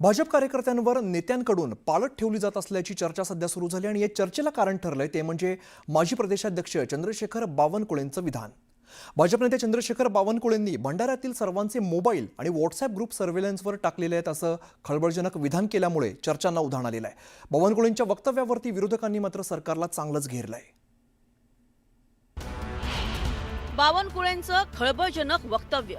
भाजप कार्यकर्त्यांवर नेत्यांकडून पालट ठेवली जात असल्याची चर्चा सध्या सुरू झाली आणि या चर्चेला कारण ठरलंय ते म्हणजे माजी प्रदेशाध्यक्ष चंद्रशेखर बावनकुळेंचं विधान. भाजप नेते चंद्रशेखर बावनकुळेंनी भंडाऱ्यातील सर्वांचे मोबाईल आणि व्हॉट्सअप ग्रुप सर्व्हेलन्सवर टाकलेले आहेत असं खळबळजनक विधान केल्यामुळे चर्चांना उधाण आलेलं आहे. बावनकुळेंच्या वक्तव्यावरती विरोधकांनी मात्र सरकारला चांगलंच घेरलंय. बावनकुळेंचं खळबळजनक वक्तव्य.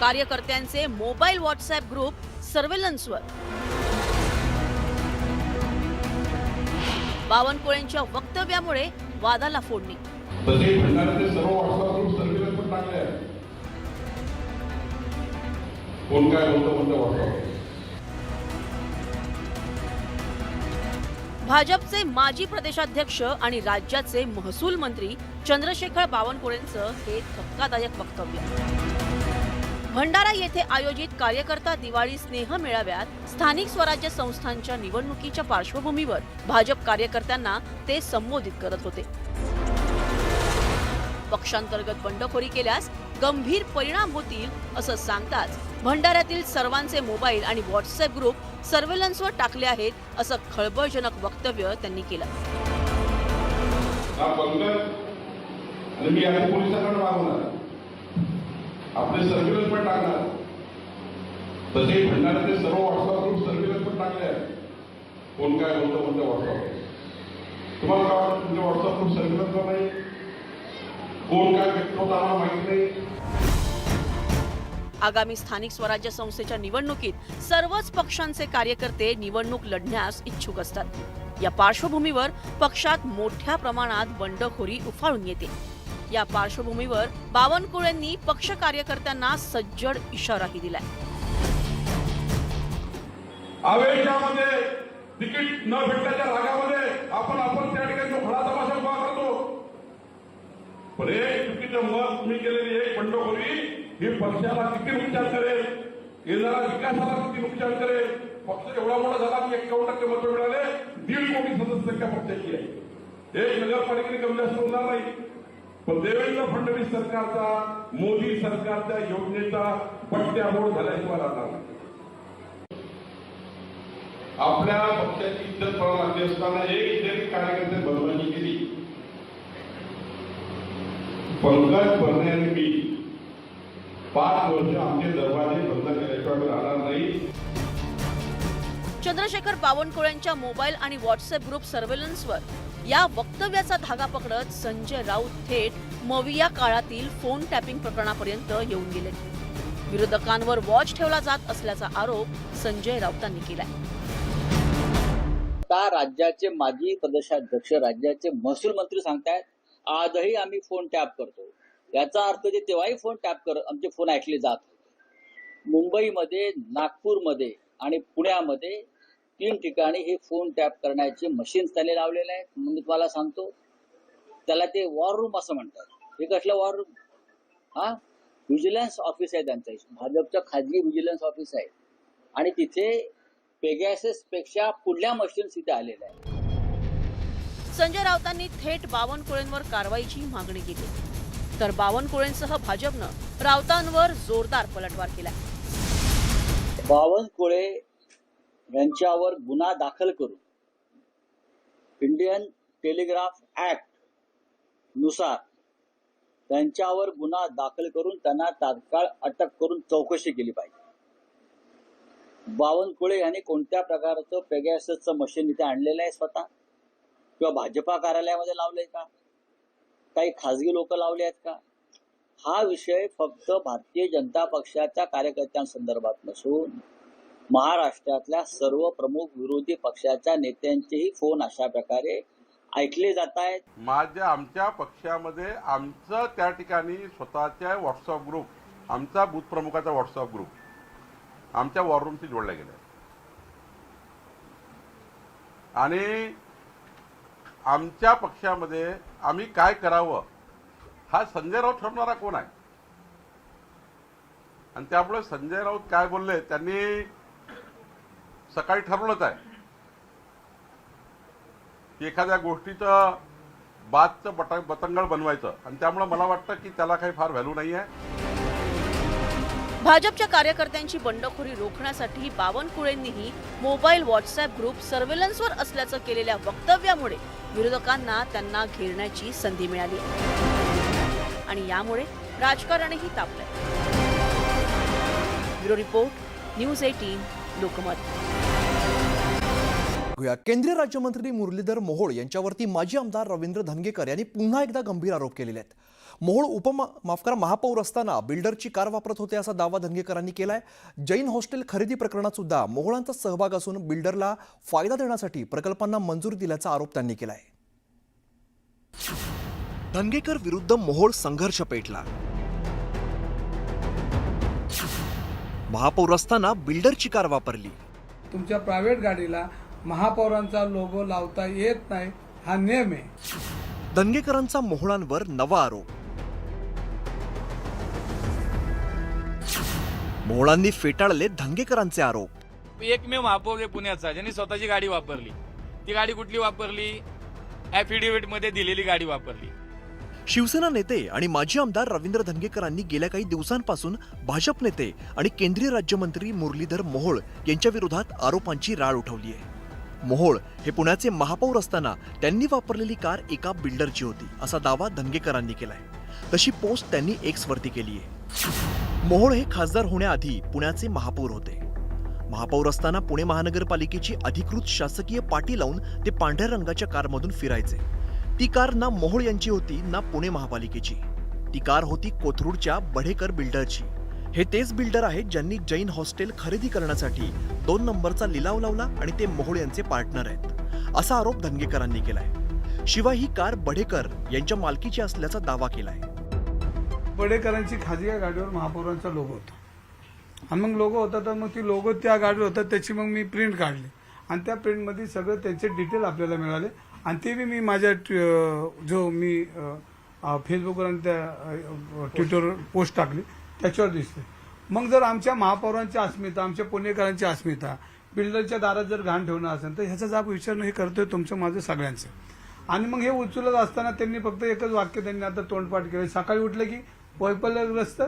कार्यकर्त्यांचे मोबाईल व्हॉट्सअप ग्रुप सर्व्हेलन्सवर. बावनकुळेंच्या वक्तव्यामुळे वादाला फोडणी भाजपचे माजी प्रदेशाध्यक्ष आणि राज्याचे महसूल मंत्री चंद्रशेखर बावनकुळेंचं हे धक्कादायक वक्तव्य. भंडारा येथे आयोजित कार्यकर्ता दिवाळी स्नेह मेळाव्यात स्थानिक स्वराज्य संस्थांच्या निवडणुकीच्या पार्श्वभूमीवर भाजप कार्यकर्त्यांना ते संबोधित करत होते. पक्षांतर्गत बंडखोरी केल्यास गंभीर परिणाम होतील असं सांगताच भंडाऱ्यातील सर्वांचे मोबाईल आणि व्हॉट्सअप ग्रुप सर्व्हेलन्सवर टाकले आहेत असं खळबळजनक वक्तव्य त्यांनी केलं. पोलिसांकडे मागवणार. आपले सर्व्हिलन्स पण टाकणार. तसे भंडाऱ्याचे सर्व व्हॉट्सअप ग्रुप सर्व्हिलन्स पण टाकले आहेत. कोण काय बोलतो म्हणतो व्हॉट्सअप तुम्हाला काय वाटतं तुमच्या व्हॉट्सअप ग्रुप सर्व्हिलन्सवर नाही कोण काय व्यक्त होतं आम्हाला माहीत नाही. आगामी स्थानिक स्वराज्य संस्थेच्या निवडणुकीत सर्वच पक्षांचे कार्यकर्ते निवडणूक लढण्यास इच्छुक असतात. या पार्श्वभूमीवर पक्षात मोठ्या प्रमाणात बंडखोरी उफाळून येते. या पार्श्वभूमीवर बावनकुळेंनी पक्ष कार्यकर्त्यांना सज्जड इशाराही दिलाय. आवेशामध्ये तिकीट न भेटल्याच्या रागामध्ये आपण आपण त्या ठिकाणी खडा तमाशा उभा करतो. पण एक चुकीचं मत मी केलेली एक बंडखोरी ही पक्षाला किती नुकसान करेल? येणारा विकासाला किती नुकसान करेल? पक्ष एवढा मोठा झाला की एक्कावन्न टक्के मतं मिळाले. दीड कोटी सदस्य संख्या पक्षाची आहे. एक नगरपालिकेने कमी जास्त होणार नाही. पण देवेंद्र फडणवीस सरकारचा मोदी सरकारच्या योजनेचा पट्ट्यामोड झाल्याशिवाय राहणार नाही आपल्या पक्षाची इज्जत लागली असताना एक जरी कार्यकर्ते बदनामी केली. पंकज भरणे आणि मी पाच वर्ष आमचे दरवाजे चंद्रशेखर बावनकुळेंच्या मोबाईल आणि व्हॉट्सअप ग्रुप सर्व्हेलन्सवर या वक्तव्याचा धागा पकडत संजय राऊत थेट मविया काळातील फोन टॅपिंग प्रकरणापर्यंत येऊन गेले. विरोधकांवर वॉच ठेवला जात असल्याचा आरोप संजय राऊतांनी केलाय. आता राज्याचे माजी प्रदेशाध्यक्ष राज्याचे महसूल मंत्री सांगतायत आजही आम्ही फोन टॅप करतो. याचा अर्थ ते तेव्हाही फोन टॅप कर आमचे फोन ऐकले जात होते. मुंबईमध्ये नागपूरमध्ये आणि पुण्यामध्ये तीन ठिकाणी हे फोन टॅप करण्याचे मशीन्स त्याने लावलेले आहेत. म्हणून मी तुम्हाला सांगतो त्याला ते वॉर रूम असं म्हणतात. हे कसलं वॉर रूम हा? व्हिजिलन्स ऑफिस आहे त्यांचं. भाजपचं खाजगी व्हिजिलन्स ऑफिस आहे. आणि तिथे पेगॅसेस पेक्षा पुढल्या मशीन्स इथे आलेल्या आहेत. संजय राऊतांनी थेट बावनकुळेंवर कारवाईची मागणी केली. तर बावनकुळेंसह भाजपनं राऊतांवर जोरदार पलटवार केला. बावनकुळे यांच्यावर गुन्हा दाखल करून इंडियन टेलिग्राफ ऍक्टनुसार त्यांच्यावर गुन्हा दाखल करून त्यांना तात्काळ अटक करून चौकशी केली पाहिजे. बावनकुळे यांनी कोणत्या प्रकारचं पेगॅसचं मशीन इथे आणलेलं आहे स्वतः? किंवा भाजपा कार्यालयामध्ये लावलंय का? काही खासगी लोक लावले आहेत का? हा विषय फक्त भारतीय जनता पक्षाच्या कार्यकर्त्यांसंदर्भात नसून महाराष्ट्रातल्या सर्व प्रमुख विरोधी पक्षाच्या नेत्यांचेही फोन अशा प्रकारे ऐकले जात आहेत. माझ्या आमच्या पक्षामध्ये आमचं त्या ठिकाणी स्वतःच्या व्हॉट्सअप ग्रुप आमचा बूथ प्रमुखाचा व्हॉट्सअप ग्रुप आमच्या वॉर रूमशी जोडला गेला आणि आमच्या पक्षामध्ये आम्ही काय करावं हा संजय राऊत ठरवणारा कोण आहे? आणि त्यामुळे संजय राऊत काय बोलले त्यांनी सकाळी ठरवलंच आहे. की एखाद्या गोष्टीचं बादचं बट बतंगळ बनवायचं. आणि त्यामुळे मला वाटतं की त्याला काही फार व्हॅल्यू नाही आहे. भाजपच्या कार्यकर्त्यांची बंडखोरी रोखण्यासाठी बावनकुळेंनीही मोबाईल व्हॉट्सअप ग्रुप सर्व्हेलन्सवर असल्याचं केलेल्या वक्तव्यामुळे विरोधकांना त्यांना घेरण्याची संधी मिळाली आणि यामुळे राजकारणही तापलंय. Bureau report news eighteen Lokmat. बघूया. केंद्रीय राज्यमंत्री मुरलीधर मोहोळ यांच्यावरती माजी आमदार रवींद्र धनगेकर यांनी पुन्हा एकदा गंभीर आरोप केलेले आहेत. मोहोळ उपमा माफ करा महापौर असताना बिल्डरची कार वापरत होते असा दावा धनगेकरांनी केलाय. जैन हॉस्टेल खरेदी प्रकरणात सुद्धा मोहोळांचा सहभाग असून बिल्डरला फायदा देण्यासाठी प्रकल्पांना मंजुरी दिल्याचा आरोप त्यांनी केलाय. धनगेकर विरुद्ध मोहोळ संघर्ष पेटला. महापौर असताना बिल्डरची कार वापरली. तुमच्या प्रायव्हेट गाडीला महापौरांचा लोगो लावता येत नाही हा नियम आहे. दंगेकरांचा मोहळांवर नवा आरोप. मोहळांनी फेटाळले धंगेकरांचे आरोप. एकमेव महापौर आहे पुण्याचा ज्यांनी स्वतःची गाडी वापरली. ती गाडी कुठली वापरली? ऍफिडेव्हिटमध्ये दिलेली गाडी वापरली. शिवसेना नेते आणि माजी आमदार रवींद्र धनगेकरांनी गेल्या काही दिवसांपासून भाजप नेते आणि केंद्रीय राज्यमंत्री मुरलीधर मोहोळ यांच्या विरोधात आरोपांची राळ उठवली आहे. मोहोळ हे पुण्याचे महापौर असताना त्यांनी वापरलेली कार एका बिल्डरची होती असा दावा धनगेकरांनी केलाय. तशी पोस्ट त्यांनी एक्सवरती केली आहे. मोहोळ हे खासदार होण्याआधी पुण्याचे महापौर होते. महापौर असताना पुणे महानगरपालिकेची अधिकृत शासकीय पाटी लावून ते पांढऱ्या रंगाच्या कारमधून फिरायचे. ती कार ना मोहोळ यांची होती ना पुणे महापालिकेची. ती कार होती कोथरूडच्या बढेकर बिल्डरची. हे तेच बिल्डर आहेत ज्यांनी जैन हॉस्टेल खरेदी करण्यासाठी दोन नंबरचा लिलाव लावला आणि ते मोहोळ यांचे पार्टनर आहेत. असा आरोप धनगेकरांनी केलाय. शिवाय ही कार बढेकर यांच्या मालकीची असल्याचा दावा केलाय. बडेकरांची खाजगी गाडीवर महापौरांचा लोगो होता. आणि मग लोगो होता तर मग ती लोगो त्या गाडीवर होता त्याची मग मी प्रिंट काढली. आणि त्या प्रिंटमध्ये सगळं त्यांचे डिटेल आपल्याला मिळाले. आणि ते बी मी माझ्या जो मी फेसबुकवर आणि त्या ट्विटरवर पोस्ट टाकली. त्याच्यावर दिसते. मग जर आमच्या महापौरांची अस्मिता आमच्या पुणेकरांची अस्मिता बिल्डरच्या दारात जर घाण ठेवणं असेल तर ह्याचा जाब विचारणं हे करतोय तुमचं माझं सगळ्यांचं. आणि मग हे उचलत असताना त्यांनी फक्त एकच वाक्य त्यांनी आता तोंडपाठ केलं. सकाळी उठलं की वैफल्यग्रस्त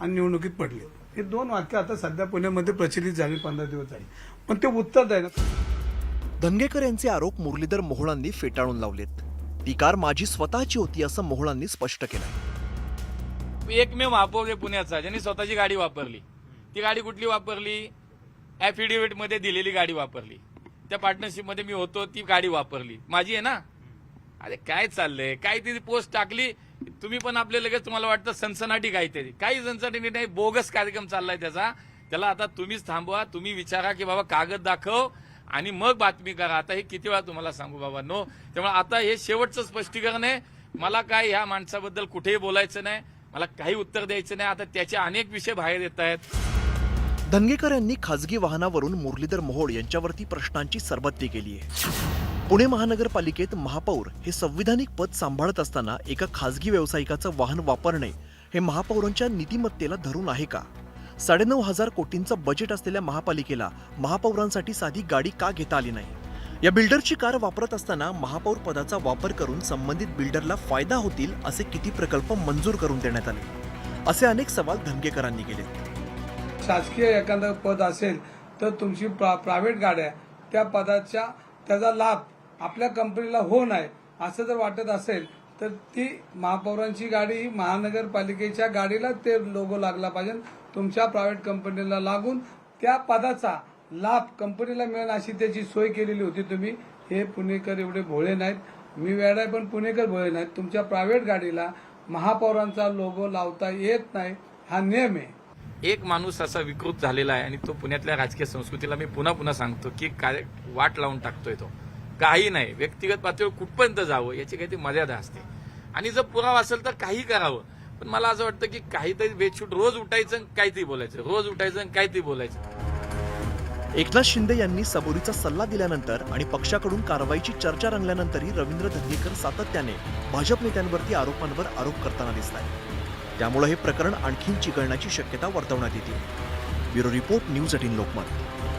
आणि निवडणुकीत पडले. हे दोन वाक्य आता सध्या पुण्यामध्ये प्रचलित झाली पंधरा दिवस झाले. पण ते उत्तर द्यायला धनगेकर यांचे आरोप मुरलीधर मोहोळांनी फेटाळून लावलेत. ती कार माझी स्वतःची होती असं मोहोळांनी स्पष्ट केलं. एकमेव महापौर आहे पुण्याचा ज्यांनी स्वतःची गाडी वापरली. ती गाडी कुठली वापरली? ऍफिडेव्हिटमध्ये दिलेली गाडी वापरली. त्या पार्टनरशिपमध्ये मी होतो ती गाडी वापरली. माझी आहे ना? अरे काय चाललंय? काय ती पोस्ट टाकली? तुम्ही पण आपले लगेच तुम्हाला वाटतं सनसनाटी काहीतरी काही सनसनाटी नाही बोगस कार्यक्रम चाललाय त्याचा. त्याला आता तुम्हीच थांबवा तुम्ही विचारा की बाबा कागद दाखव आणि मग बातमी करा. आता हे किती वेळा तुम्हाला सांगू बाबा नो त्यामुळे आता हे शेवटचं स्पष्टीकरण आहे. मला काय ह्या माणसाबद्दल कुठेही बोलायचं नाही. मला काही उत्तर द्यायचं नाही. आता त्याचे अनेक विषय बाहेर येत आहेत. धनगेकर यांनी खासगी वाहनावरून मुरलीधर मोहोळ यांच्यावरती प्रश्नांची सरबत्ती केली आहे. पुणे महानगरपालिकेत महापौर हे संविधानिक पद सांभाळत असताना एका खासगी व्यावसायिकाचं वाहन वापरणे हे महापौरांच्या नीतिमत्तेला धरून आहे का? साडेनऊ हजार कोटींचं बजेट असलेल्या महापालिकेला महापौरांसाठी साधी गाडी का घेता आली नाही? या बिल्डरची कार वापरत असताना महापौर पदाचा वापर करून संबंधित बिल्डरला फायदा होतील असे किती प्रकल्प मंजूर करून देण्यात आले? असे अनेक सवाल धनगेकरांनी केले. शासकीय एखादं पद असेल तर तुमची प्रा प्रायव्हेट गाड्या त्या पदाच्या त्याचा लाभ आपल्या कंपनीला हो नाही असं जर वाटत असेल तर ती महापौरांची गाडी ही महानगरपालिकेच्या गाडीला ते लोगो लागला पाहिजे. तुमच्या प्रायव्हेट कंपनीला लागून त्या पदाचा लाभ कंपनीला मिळेल अशी त्याची सोय केलेली होती तुम्ही. हे पुणेकर एवढे भोळे नाहीत. मी वेळ आहे पण पुणेकर भोळे नाहीत. तुमच्या प्रायव्हेट गाडीला महापौरांचा लोगो लावता येत नाही. हा नियम आहे. एक माणूस असा विकृत झालेला आहे आणि तो पुण्यातल्या राजकीय संस्कृतीला मी पुन्हा पुन्हा सांगतो की काय वाट लावून टाकतोय तो. काही नाही. व्यक्तिगत पातळीवर कुठपर्यंत जावं याची काहीतरी मर्यादा असते. आणि जर पुरावा असेल तर काही करावं. पण मला असं वाटतं की काहीतरी बेछूट रोज उठायचं आणि काहीतरी बोलायचं. रोज उठायचं आणि काहीतरी बोलायचं. एकनाथ शिंदे यांनी सबुरीचा सल्ला दिल्यानंतर आणि पक्षाकडून कारवाईची चर्चा रंगल्यानंतरही रवींद्र धंगेकर सातत्याने भाजप नेत्यांवरती आरोपांवर आरोप करताना दिसलाय त्यामुळे हे प्रकरण आणखीन चिघळण्याची शक्यता वर्तवण्यात येते. Bureau report news eighteen Lokmat.